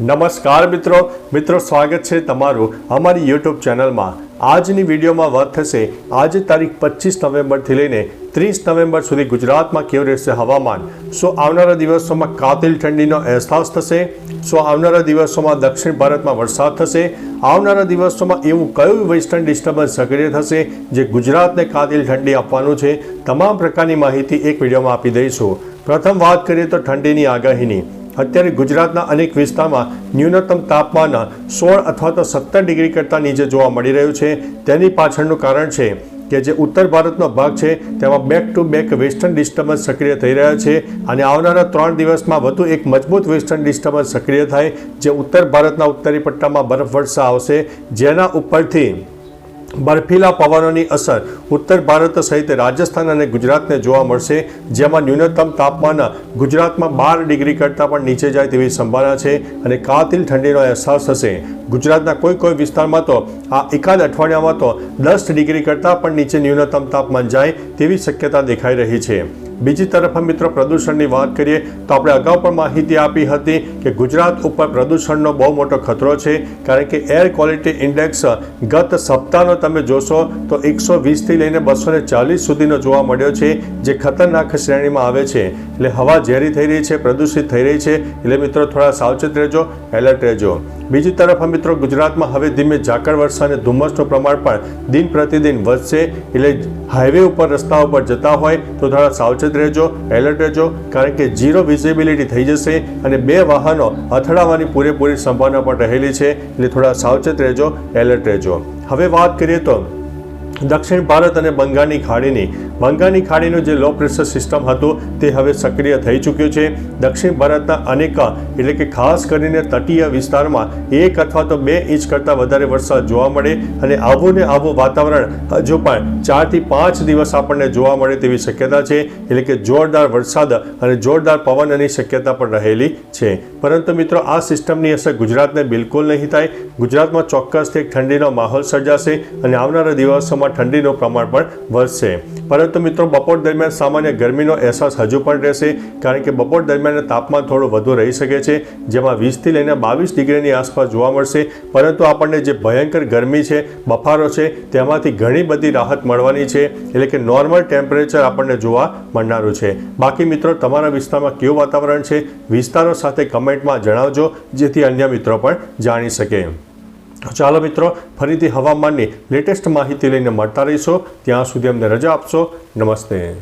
નમસ્કાર મિત્રો. મિત્રો, સ્વાગત છે તમારું અમારી યુટ્યુબ ચેનલમાં. આજની વિડીયોમાં વાત થશે, આજે તારીખ પચીસ નવેમ્બરથી લઈને ત્રીસ નવેમ્બર સુધી ગુજરાતમાં કેવું રહેશે હવામાન? શું આવનારા દિવસોમાં કાતિલ ઠંડીનો અહેસાસ થશે? શું આવનારા દિવસોમાં દક્ષિણ ભારતમાં વરસાદ થશે? આવનારા દિવસોમાં એવું કયું વેસ્ટર્ન ડિસ્ટર્બન્સ સક્રિય થશે જે ગુજરાતને કાતિલ ઠંડી આપવાનું છે? તમામ પ્રકારની માહિતી એક વિડીયોમાં આપી દઈશું. પ્રથમ વાત કરીએ તો ઠંડીની આગાહીની. અત્યારે ગુજરાતના અનેક વિસ્તારમાં ન્યૂનતમ તાપમાન સોળ અથવા તો સત્તર ડિગ્રી કરતાં નીચે જોવા મળી રહ્યું છે. તેની પાછળનું કારણ છે કે જે ઉત્તર ભારતનો ભાગ છે, તેમાં back to back western disturbance સક્રિય થઈ રહ્યા છે અને આવનારા ત્રણ દિવસમાં વધુ એક મજબૂત વેસ્ટર્ન ડિસ્ટર્બન્સ સક્રિય થાય, જે ઉત્તર ભારતના ઉત્તરી પટ્ટામાં બરફ વર્ષા આવશે. જેના ઉપરથી બર્ફીલા પવનોની અસર ઉત્તર ભારત સહિત રાજસ્થાન અને ગુજરાતને જોવા મળશે, જેમાં ન્યૂનતમ તાપમાન ગુજરાતમાં બાર ડિગ્રી કરતાં પણ નીચે જાય તેવી સંભાવના છે અને કાતિલ ઠંડીનો અહેસાસ થશે. ગુજરાતના કોઈ કોઈ વિસ્તારમાં તો આ એકાદ અઠવાડિયામાં તો દસ ડિગ્રી કરતાં પણ નીચે ન્યૂનતમ તાપમાન જાય તેવી શક્યતા દેખાઈ રહી છે. બીજી તરફ મિત્રો પ્રદૂષણની વાત કરીએ, તો આપણે અગાઉ પણ માહિતી આપી હતી કે ગુજરાત ઉપર પ્રદૂષણનો બહુ મોટો ખતરો છે, કારણ કે એર ક્વોલિટી ઇન્ડેક્સ ગત સપ્તાહનો તમે જોશો, તો એકસો વીસથી લઈને બસો ને ચાલીસ સુધીનો જોવા મળ્યો છે, જે ખતરનાક શ્રેણીમાં આવે છે. એટલે હવા ઝેરી થઈ રહી છે, પ્રદૂષિત થઈ રહી છે, એટલે મિત્રો થોડા સાવચેત રહેજો, એલર્ટ રહેજો. બીજી તરફ મિત્રો ગુજરાતમાં હવે ધીમે ઝાકળ વર્ષા અને ધુમ્મસનું પ્રમાણ પણ દિન પ્રતિદિન વધશે, એટલે હાઈવે ઉપર રસ્તા ઉપર જતા હોય, તો થોડા સાવચેત રહેજો એલર્ટ રહેજો, કારણ કે ઝીરો વિઝિબિલિટી થઈ જશે અને બે વાહનો અથડાવાની પૂરેપૂરી સંભાવના પણ રહેલી છે. એટલે થોડા સાવચેત રહેજો એલર્ટ રહેજો. હવે વાત કરીએ તો દક્ષિણ ભારત અને બંગાળની ખાડીની. બંગાળની ખાડીનું જે લો પ્રેશર સિસ્ટમ હતું, તે હવે સક્રિય થઈ ચૂક્યું છે. દક્ષિણ ભારતના અનેક, એટલે કે ખાસ કરીને તટીય વિસ્તારમાં એક અથવા તો બે ઇંચ કરતાં વધારે વરસાદ જોવા મળે અને આવું ને આવું વાતાવરણ હજુ પણ ચારથી પાંચ દિવસ આપણને જોવા મળે તેવી શક્યતા છે. એટલે કે જોરદાર વરસાદ અને જોરદાર પવનની શક્યતા પણ રહેલી છે. પરંતુ મિત્રો, આ સિસ્ટમની અસર ગુજરાતને બિલકુલ નહીં થાય. ગુજરાતમાં ચોક્કસથી ઠંડીનો માહોલ સર્જાશે અને આવનારા દિવસોમાં ઠંડીનું પ્રમાણ પણ વધશે. પરંતુ મિત્રો, બપોર દરમિયાન સામાન્ય ગરમીનો અહેસાસ હજુ પણ રહેશે, કારણ કે બપોર દરમિયાન તાપમાન થોડું વધુ રહી શકે છે, જેમાં વીસથી લઈને બાવીસ ડિગ્રીની આસપાસ જોવા મળશે. પરંતુ આપણને જે ભયંકર ગરમી છે, બફારો છે, તેમાંથી ઘણી બધી રાહત મળવાની છે, એટલે કે નોર્મલ ટેમ્પરેચર આપણને જોવા મળનારું છે. બાકી મિત્રો, તમારા વિસ્તારમાં કેવું વાતાવરણ છે? વિસ્તારો સાથે કમેન્ટમાં જણાવજો, જેથી અન્ય મિત્રો પણ જાણી શકે. ચાલો મિત્રો, ફરીથી હવામાનની લેટેસ્ટ માહિતી લઈને મળતા રહીશો. ત્યાં સુધી અમને રજા આપશો. નમસ્તે.